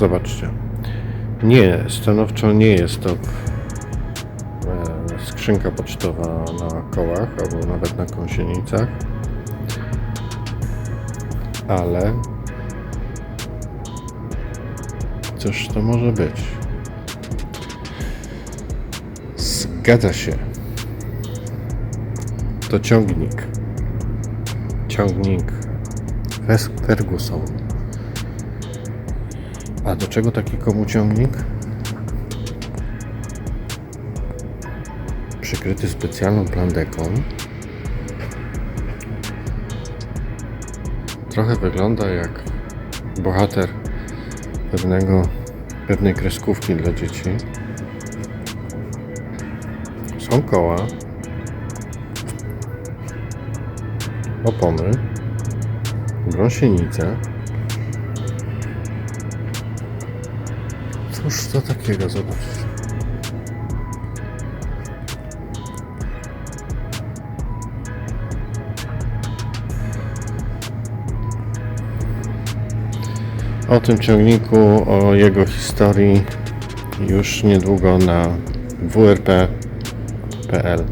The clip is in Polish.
Zobaczcie. Nie, stanowczo nie jest to e, skrzynka pocztowa na kołach albo nawet na gąsienicach. Ale cóż to może być? Zgadza się. To ciągnik. Ciągnik Ferguson. A do czego taki komu ciągnik? Przykryty specjalną plandeką. Trochę wygląda jak bohater pewnego, pewnej kreskówki dla dzieci. Są koła. Opony. Gąsienice. Cóż to takiego, zobaczcie. O tym ciągniku, o jego historii już niedługo na wrp.pl